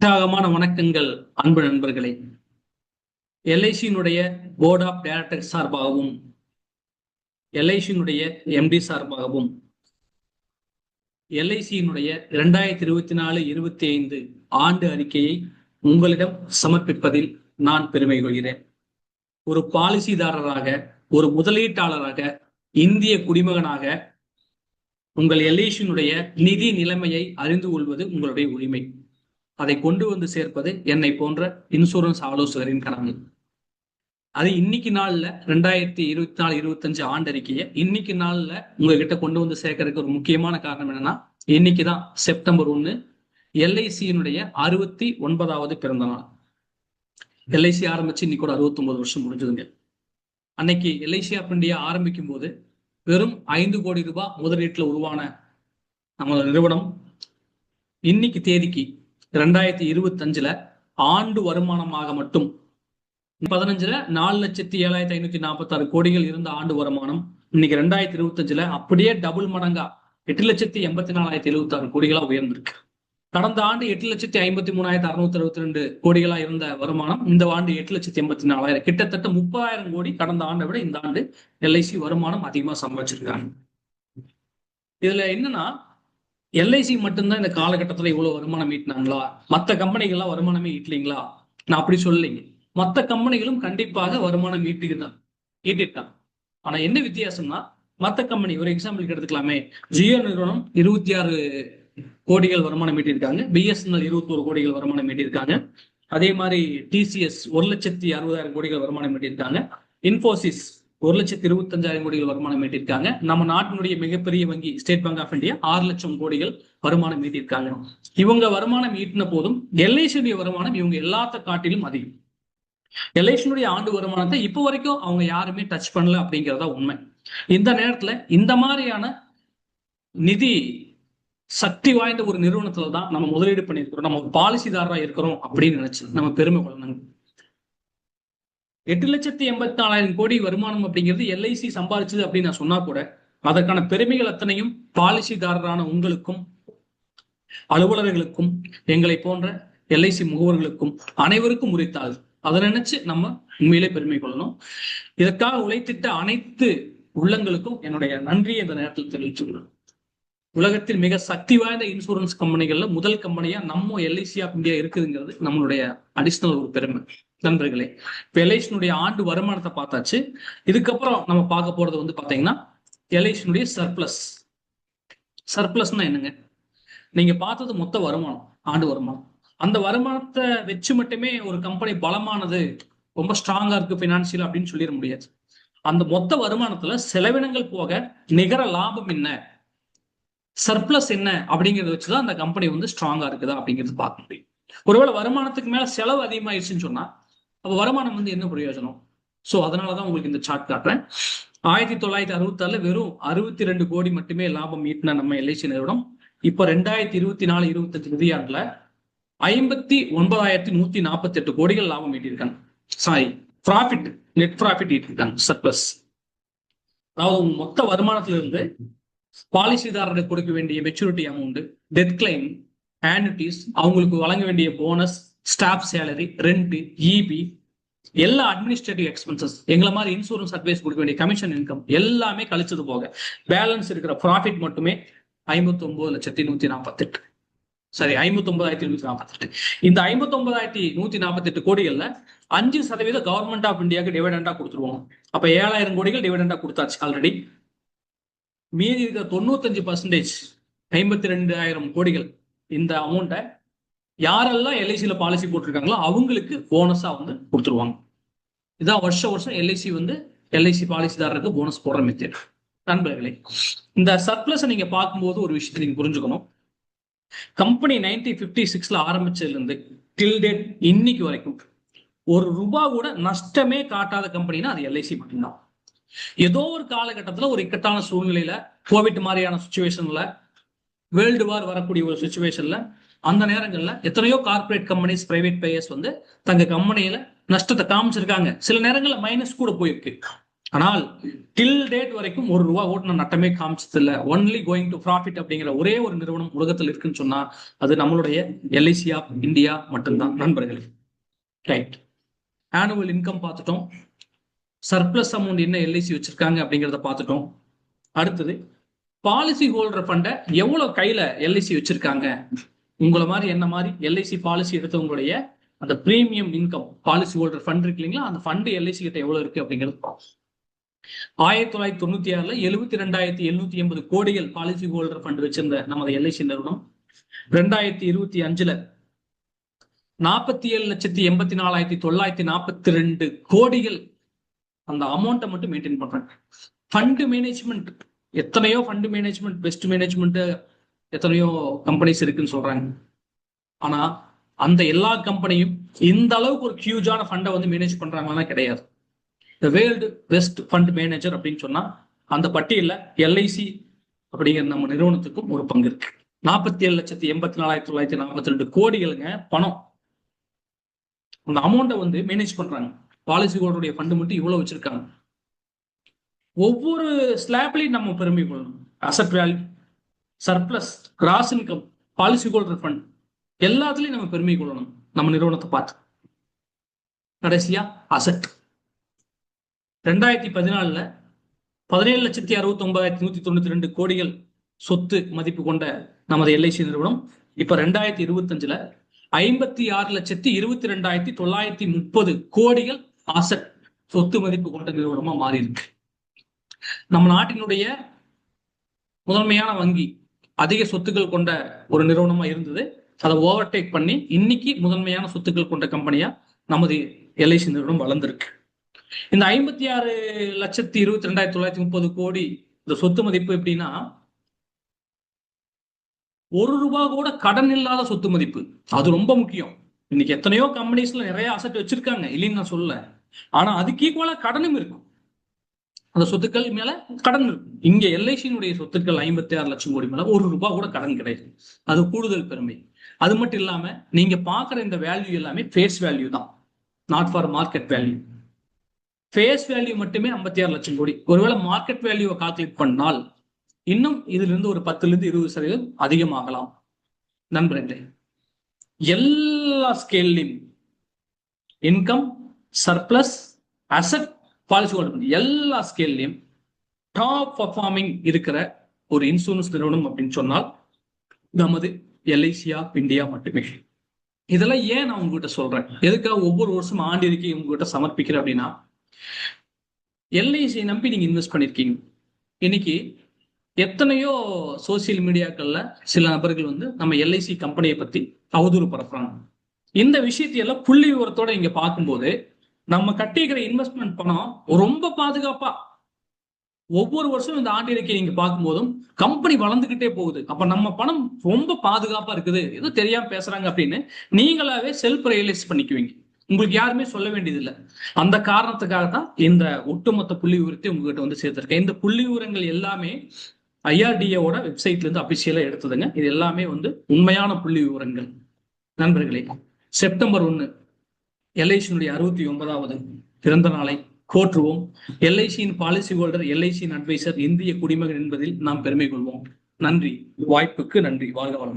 உற்சாகமான வணக்கங்கள் அன்பு நண்பர்களே. எல்ஐசியினுடைய போர்ட் ஆஃப் டைரக்டர் சார்பாகவும் எல்ஐசியினுடைய எம்டி சார்பாகவும் எல்ஐசியினுடைய இரண்டாயிரத்தி இருபத்தி நாலு இருபத்தி ஐந்து ஆண்டு அறிக்கையை உங்களிடம் சமர்ப்பிப்பதில் நான் பெருமை கொள்கிறேன். ஒரு பாலிசிதாரராக ஒரு முதலீட்டாளராக இந்திய குடிமகனாக உங்கள் எல்ஐசியினுடைய நிதி நிலைமையை அறிந்து கொள்வது உங்களுடைய உரிமை. அதை கொண்டு வந்து சேர்ப்பது என்னை போன்ற இன்சூரன்ஸ் ஆலோசகரின் கடமை. அது இன்னைக்கு நாள்ல ரெண்டாயிரத்தி இருபத்தி நாலு இருபத்தஞ்சு ஆண்டு அறிக்கையை இன்னைக்கு நாள்ல உங்ககிட்ட கொண்டு வந்து சேர்க்கறதுக்கு ஒரு முக்கியமான காரணம் என்னன்னா இன்னைக்குதான் செப்டம்பர் ஒன்று எல்ஐசியினுடைய அறுபத்தி ஒன்பதாவது பிறந்த நாள். எல்ஐசி ஆரம்பிச்சு இன்னைக்கு ஒரு அறுபத்தி வருஷம் முடிஞ்சதுங்க. அன்னைக்கு எல்ஐசி ஆஃப் இந்தியா ஆரம்பிக்கும் போது வெறும் ஐந்து கோடி ரூபாய் முதலீட்டில் உருவான நமது நிறுவனம் இன்னைக்கு தேதிக்கு ரெண்டாயிரத்தி இருபத்தஞ்சுல ஆண்டு வருமானமாக மட்டும் பதினஞ்சுல நாலு லட்சத்தி ஏழாயிரத்தி ஐநூத்தி நாற்பத்தி ஆறு கோடிகள் இருந்த ஆண்டு வருமானம். இன்னைக்கு ரெண்டாயிரத்தி இருபத்தி அஞ்சுல அப்படியே டபுள் மடங்கா எட்டு லட்சத்தி எண்பத்தி நாலாயிரத்தி எழுபத்தி ஆறு கோடிகளா உயர்ந்திருக்கு. கடந்த ஆண்டு எட்டு லட்சத்தி ஐம்பத்தி மூணாயிரத்தி அறுநூத்தி அறுபத்தி ரெண்டு கோடிகளா இருந்த வருமானம் இந்த ஆண்டு எட்டு லட்சத்தி எண்பத்தி நாலாயிரம். கிட்டத்தட்ட முப்பதாயிரம் கோடி கடந்த ஆண்டை விட இந்த ஆண்டு எல்ஐசி வருமானம் அதிகமா சம்பாதிச்சிருக்காங்க. இதுல என்னன்னா எல்ஐசி மட்டும்தான் இந்த காலகட்டத்தில் இவ்வளோ வருமானம் ஈட்டினாங்களா? மற்ற கம்பெனிகள்லாம் வருமானமே ஈட்டலைங்களா? நான் அப்படி சொல்லலைங்க. மற்ற கம்பெனிகளும் கண்டிப்பாக வருமானம் ஈட்டுகிறான் ஈட்டிட்டான் ஆனா என்ன வித்தியாசம்னா மற்ற கம்பெனி ஒரு எக்ஸாம்பிளுக்கு எடுத்துக்கலாமே. ஜியோ நிறுவனம் இருபத்தி ஆறு கோடிகள் வருமானம் ஈட்டியிருக்காங்க. பிஎஸ்என்எல் இருபத்தோரு கோடிகள் வருமானம் ஈட்டியிருக்காங்க. அதே மாதிரி டிசிஎஸ் ஒரு லட்சத்தி அறுபதாயிரம் கோடிகள் வருமானம் ஈட்டியிருக்காங்க. இன்ஃபோசிஸ் ஒரு லட்சத்தி இருபத்தஞ்சாயிரம் கோடிகள் வருமானம் ஈட்டியிருக்காங்க நம்ம நாட்டினுடைய மிகப்பெரிய வங்கி ஸ்டேட் பேங்க் ஆஃப் இந்தியா ஆறு லட்சம் கோடிகள் வருமானம் ஈட்டியிருக்காங்க இவங்க வருமானம் ஈட்டின போதும் எல்ஐசியுடைய வருமானம் இவங்க எல்லாத்த காட்டிலும் அதிகம். எல்ஐசியுடைய ஆண்டு வருமானத்தை இப்போ வரைக்கும் அவங்க யாருமே டச் பண்ணல அப்படிங்கிறதா உண்மை. இந்த நேரத்துல இந்த மாதிரியான நிதி சக்தி வாய்ந்த ஒரு நிறுவனத்துல தான் நம்ம முதலீடு பண்ணியிருக்கிறோம். நம்ம பாலிசிதாரா இருக்கிறோம் அப்படின்னு நினைச்சு நம்ம பெருமை கொள்ளணும் எட்டு லட்சத்தி எண்பத்தி நாலாயிரம் கோடி வருமானம் அப்படிங்கிறது எல்ஐசி சம்பாதிச்சது அப்படின்னு நான் சொன்னா கூட அதற்கான பெருமைகள் அத்தனையும் பாலிசிதாரரான உங்களுக்கும் அலுவலர்களுக்கும் எங்களை போன்ற எல்ஐசி முகவர்களுக்கும் அனைவருக்கும் உரித்தால் அதை நினைச்சு நம்ம உண்மையிலே பெருமை கொள்ளணும். இதற்காக உழைத்திட்ட அனைத்து உள்ளங்களுக்கும் என்னுடைய நன்றியை இந்த நேரத்தில் தெரிவிச்சுக்கிறோம் உலகத்தில் மிக சக்தி வாய்ந்த இன்சூரன்ஸ் கம்பெனிகள்ல முதல் கம்பெனியா நம்ம எல்ஐசி ஆஃப் இந்தியா இருக்குதுங்கிறது நம்மளுடைய அடிஷனல் ஒரு பெருமை. நண்பர்களே இப்ப எல்ஐசினுடைய ஆண்டு வருமானத்தை பார்த்தாச்சு. இதுக்கப்புறம் நம்ம பார்க்க போறது வந்து பாத்தீங்கன்னா எலேஷனுடைய சர்ப்ளஸ் சர்ப்ளஸ்னா என்னங்க? நீங்க பார்த்தது மொத்த வருமானம் ஆண்டு வருமானம். அந்த வருமானத்தை வச்சு மட்டுமே ஒரு கம்பெனி பலமானது ரொம்ப ஸ்ட்ராங்கா இருக்கு பினான்சியல் அப்படின்னு சொல்லிட முடியாது. அந்த மொத்த வருமானத்துல செலவினங்கள் போக நிகர லாபம் என்ன? சர்ப்ளஸ் என்ன? அப்படிங்கறத வச்சுதான் அந்த கம்பெனி வந்து ஸ்ட்ராங்கா இருக்குதா அப்படிங்கிறது பார்க்க முடியும். ஒருவேளை வருமானத்துக்கு மேல செலவு அதிகமாயிருச்சுன்னு சொன்னா அப்போ வருமானம் வந்து என்ன பிரயோஜனம்? ஸோ அதனால தான் உங்களுக்கு இந்த சார்ட் காட்டுறேன். ஆயிரத்தி தொள்ளாயிரத்தி அறுபத்தாறுல வெறும் அறுபத்தி ரெண்டு கோடி மட்டுமே லாபம் ஈட்டின நம்ம எல்ஐசி நிறுவனம். இப்போ ரெண்டாயிரத்தி இருபத்தி நாலு இருபத்தெட்டு நிதியாண்டுல ஐம்பத்தி ஒன்பதாயிரத்தி நூத்தி நாற்பத்தி எட்டு கோடிகள் லாபம் ஈட்டியிருக்காங்க. சாரி ப்ராஃபிட் நெட் ப்ராஃபிட் ஈட்டிருக்காங்க சர்ப்ளஸ் அதாவது உங்க மொத்த வருமானத்திலிருந்து பாலிசிதாரர்களுக்கு பாலிசிதாரருக்கு கொடுக்க வேண்டிய maturity amount death claim annuities அவங்களுக்கு வழங்க வேண்டிய bonus staff salary rent EB எல்லா அட்மினிஸ்ட்ரேட்டிவ் எக்ஸ்பென்சஸ் எங்களை மாதிரி இன்சூரன்ஸ் அட்வைஸ் கொடுக்க வேண்டிய கமிஷன் இன்கம் எல்லாமே கழிச்சது போக பேலன்ஸ் இருக்கிற ப்ராஃபிட் மட்டுமே ஐம்பத்தி ஒன்பது லட்சத்தி நூத்தி நாற்பத்தெட்டு சரி ஐம்பத்தி ஒன்பதாயிரத்தி நூத்தி நாற்பத்தெட்டு இந்த ஐம்பத்தி ஒன்பதாயிரத்தி நூத்தி நாற்பத்தெட்டு கோடிகள்ல அஞ்சு சதவீதம் கவர்மெண்ட் ஆஃப் இந்தியாவுக்கு டிவிடெண்டா கொடுத்துருவோம். அப்ப ஏழாயிரம் கோடிகள் டிவிடெண்டா கொடுத்தாச்சு ஆல்ரெடி மீதி இருக்கிற தொண்ணூத்தஞ்சு பர்சன்டேஜ் ஐம்பத்தி ரெண்டாயிரம் கோடிகள் இந்த அமௌண்ட்டை யாரெல்லாம் எல்ஐசியில பாலிசி போட்டிருக்காங்களோ அவங்களுக்கு போனஸா வந்து கொடுத்துருவாங்க. இதான் வருஷ வருஷம் எல்ஐசி வந்து எல்ஐசி பாலிசிதாரருக்கு போனஸ் போடுற மெத்தட் நண்பர்களே இந்த சர்ப்ளஸ் நீங்க பார்க்கும்போது ஒரு விஷயத்தை நீங்க புரிஞ்சுக்கணும். கம்பெனி நைன்டீன் பிப்டி சிக்ஸ்ல ஆரம்பிச்சதுல இருந்து டில் டேட் இன்னைக்கு வரைக்கும் ஒரு ரூபா கூட நஷ்டமே காட்டாத கம்பெனினா அது எல்ஐசி மட்டும்தான். ஏதோ ஒரு காலகட்டத்துல ஒரு இக்கட்டான சூழ்நிலையில கோவிட் மாதிரியான சுச்சுவேஷன்ல வேர்ல்டு வார் வரக்கூடிய ஒரு சுச்சுவேஷன்ல அந்த நேரங்கள்ல எத்தனையோ கார்பரேட் கம்பெனிஸ் பிரைவேட் பேயர்ஸ் வந்து தங்க கம்பெனியில நஷ்டத்தை காமிச்சிருக்காங்க. சில நேரங்கள்ல மைனஸ் கூட போயிருக்கு. ஆனால் டில் டேட் வரைக்கும் ஒரு ரூபா ஓட்டுன நட்டமே காமிச்சது இல்லை ஒன்லி கோயிங் டு ப்ராஃபிட் அப்படிங்கிற ஒரே ஒரு நிறுவனம் உலகத்தில் இருக்குன்னு சொன்னா அது நம்மளுடைய எல்ஐசி ஆஃப் இந்தியா மட்டும்தான். நண்பர்களே ரைட் ஆனுவல் இன்கம் பார்த்துட்டோம். சர்ப்ளஸ் அமௌண்ட் என்ன எல்ஐசி வச்சிருக்காங்க அப்படிங்கிறத பார்த்துட்டோம். அடுத்தது பாலிசி ஹோல்டர் ஃபண்டை எவ்வளவு கையில எல்ஐசி வச்சிருக்காங்க? உங்களை மாதிரி என்ன மாதிரி எல்ஐசி பாலிசி எடுத்தவங்களுடைய அந்த premium income policy holder fund இருக்கு இல்லைங்களா? அந்த ஃபண்ட் எல்ஐசி கிட்ட எவ்வளவு இருக்கு அப்படிங்கிறது ஆயிரத்தி தொள்ளாயிரத்தி தொண்ணூத்தி ஆறுல எழுபத்தி ரெண்டாயிரத்தி எழுநூத்தி எண்பது கோடிகள் பாலிசி ஹோல்டர் ஃபண்ட் வச்சிருந்த நமது எல்ஐசி நிறுவனம். ரெண்டாயிரத்தி இருபத்தி அஞ்சுல நாற்பத்தி ஏழு லட்சத்தி எண்பத்தி நாலாயிரத்தி தொள்ளாயிரத்தி நாற்பத்தி ரெண்டு கோடிகள் அந்த அமௌண்ட்டை மட்டும் மெயின்டைன் பண்றாங்க. ஃபண்ட் மேனேஜ்மெண்ட் எத்தனையோ ஃபண்ட் மேனேஜ்மெண்ட் பெஸ்ட் மேனேஜ்மெண்ட் எத்தனையோ கம்பெனிஸ் இருக்குன்னு சொல்றாங்க. ஆனா அந்த எல்லா கம்பெனியும் இந்த அளவுக்கு ஒரு ஹியூஜான ஃபண்டை வந்து மேனேஜ் பண்றாங்கன்னா கிடையாது. The world best fund manager அப்படின்னு சொன்னா அந்த பட்டியலில் எல்ஐசி அப்படிங்கிற நம்ம நிறுவனத்துக்கும் ஒரு பங்கு இருக்கு. நாற்பத்தி ஏழு லட்சத்தி எண்பத்தி நாலாயிரத்தி தொள்ளாயிரத்தி நாற்பத்தி ரெண்டு கோடிகளுங்க பணம். அந்த அமௌண்ட்டை வந்து மேனேஜ் பண்றாங்க. பாலிசி ஹோல்டருடைய ஃபண்டு மட்டும் இவ்வளவு வச்சிருக்காங்க. ஒவ்வொரு ஸ்லாப்லையும் நம்ம பெருமை கொள்ளணும் asset value surplus gross income policy holder fund எல்லாத்துலயும் நம்ம பெருமை கொள்ளணும். நம்ம நிறுவனத்தை பார்த்து. கடைசியா அசட் ரெண்டாயிரத்தி பதினாலுல பதினேழு லட்சத்தி அறுபத்தி ஒன்பதாயிரத்தி நூத்தி தொண்ணூத்தி ரெண்டு கோடிகள் சொத்து மதிப்பு கொண்ட நமது எல்ஐசி நிறுவனம். இப்ப ரெண்டாயிரத்தி இருபத்தஞ்சுல ஐம்பத்தி ஆறு லட்சத்தி இருபத்தி ரெண்டாயிரத்தி தொள்ளாயிரத்தி முப்பது கோடிகள் அசட் சொத்து மதிப்பு கொண்ட நிறுவனமா மாறி இருக்கு நம்ம நாட்டினுடைய முதன்மையான வங்கி அதிக சொத்துக்கள் கொண்ட ஒரு நிறுவனமா இருந்தது. அதை ஓவர்டேக் பண்ணி இன்னைக்கு முதன்மையான சொத்துக்கள் கொண்ட கம்பெனியா நமது எல்ஐசி நிறுவனம் வளர்ந்திருக்கு. இந்த ஐம்பத்தி ஆறு லட்சத்தி இருபத்தி ரெண்டாயிரத்தி தொள்ளாயிரத்தி முப்பது கோடி இந்த சொத்து மதிப்பு எப்படின்னா ஒரு ரூபா கூட கடன் இல்லாத சொத்து மதிப்பு. அது ரொம்ப முக்கியம். இன்னைக்கு எத்தனையோ கம்பெனிஸ்ல நிறைய அசட் வச்சிருக்காங்க. இல்லைன்னு நான் சொல்ல ஆனா அதுக்கு ஈக்குவலா கடனும் இருக்கும். அந்த சொத்துக்கள் மேல கடன் இருக்கும் இங்க எல்ஐசியினுடைய சொத்துக்கள் ஐம்பத்தி ஆறு லட்சம் கோடி மேல ஒரு ரூபாய் கூட கடன் கிடையாது. அது கூடுதல் பெருமை. அது மட்டும் இல்லாம நீங்க பாக்குற இந்த வேல்யூ எல்லாமே ஃபேஸ் வேல்யூ தான். Not for market value face value மட்டுமே ஐம்பத்தி ஆறு லட்சம் கோடி. ஒருவேளை மார்க்கெட் வேல்யூவை கால்குலேட் பண்ணால் இன்னும் இதுல இருந்து ஒரு பத்துல இருந்து இருபது சதவீதம் அதிகமாகலாம். நண்பர்களே எல்லா ஸ்கேல்லையும் income surplus asset policy holder எல்லா ஸ்கேல்லையும் டாப் பர்ஃபார்மிங் இருக்கிற ஒரு இன்சூரன்ஸ் நிறுவனம் அப்படின்னு சொன்னால் நமது எல்ஐசியா இந்தியா மட்டுமே. இதெல்லாம் ஏன் நான் உங்ககிட்ட சொல்றேன்? எதுக்காக ஒவ்வொரு வருஷம் ஆண்டிற்கு உங்ககிட்ட சமர்ப்பிக்கிறேன் அப்படின்னா எல்ஐசி நம்பி நீங்க இன்வெஸ்ட் பண்ணிருக்கீங்க. இன்னைக்கு எத்தனையோ சோசியல் மீடியாக்கள்ல சில நபர்கள் வந்து நம்ம எல்ஐசி கம்பெனியை பத்தி அவதூறு பரப்புறாங்க. இந்த விஷயத்தையெல்லாம் புள்ளி விவரத்தோட இங்க பார்க்கும்போது நம்ம கட்டிக்கிற இன்வெஸ்ட்மெண்ட் பணம் ரொம்ப பாதுகாப்பா. ஒவ்வொரு வருஷம் இந்த ஆண்டியறிக்கை நீங்க பார்க்கும்போதும் கம்பெனி வளர்ந்துகிட்டே போகுது. அப்ப நம்ம பணம் ரொம்ப பாதுகாப்பா இருக்குது. ஏதோ தெரியாம பேசுறாங்க அப்படின்னு நீங்களாவே செல்ஃப் ரியலைஸ் பண்ணிக்குவீங்க. உங்களுக்கு யாருமே சொல்ல வேண்டியதில்லை. அந்த காரணத்துக்காக தான் இந்த ஒட்டுமொத்த புள்ளி விவரத்தை உங்ககிட்ட வந்து சேர்த்திருக்கேன். இந்த புள்ளி விவரங்கள் எல்லாமே ஐஆர்டிஏவோட வெப்சைட்ல இருந்து அபிஷியலா எடுத்ததுங்க. இது எல்லாமே வந்து உண்மையான புள்ளி விவரங்கள். நண்பர்களே செப்டம்பர் ஒன்னு எல்ஐசியினுடைய அறுபத்தி ஒன்பதாவது பிறந்த நாளை கோற்றுவோம். எல்ஐசியின் பாலிசி ஹோல்டர் எல்ஐசியின் அட்வைசர் இந்திய குடிமகன் என்பதில் நாம் பெருமை கொள்வோம். நன்றி. வாய்ப்புக்கு நன்றி. வாழ்க வளம்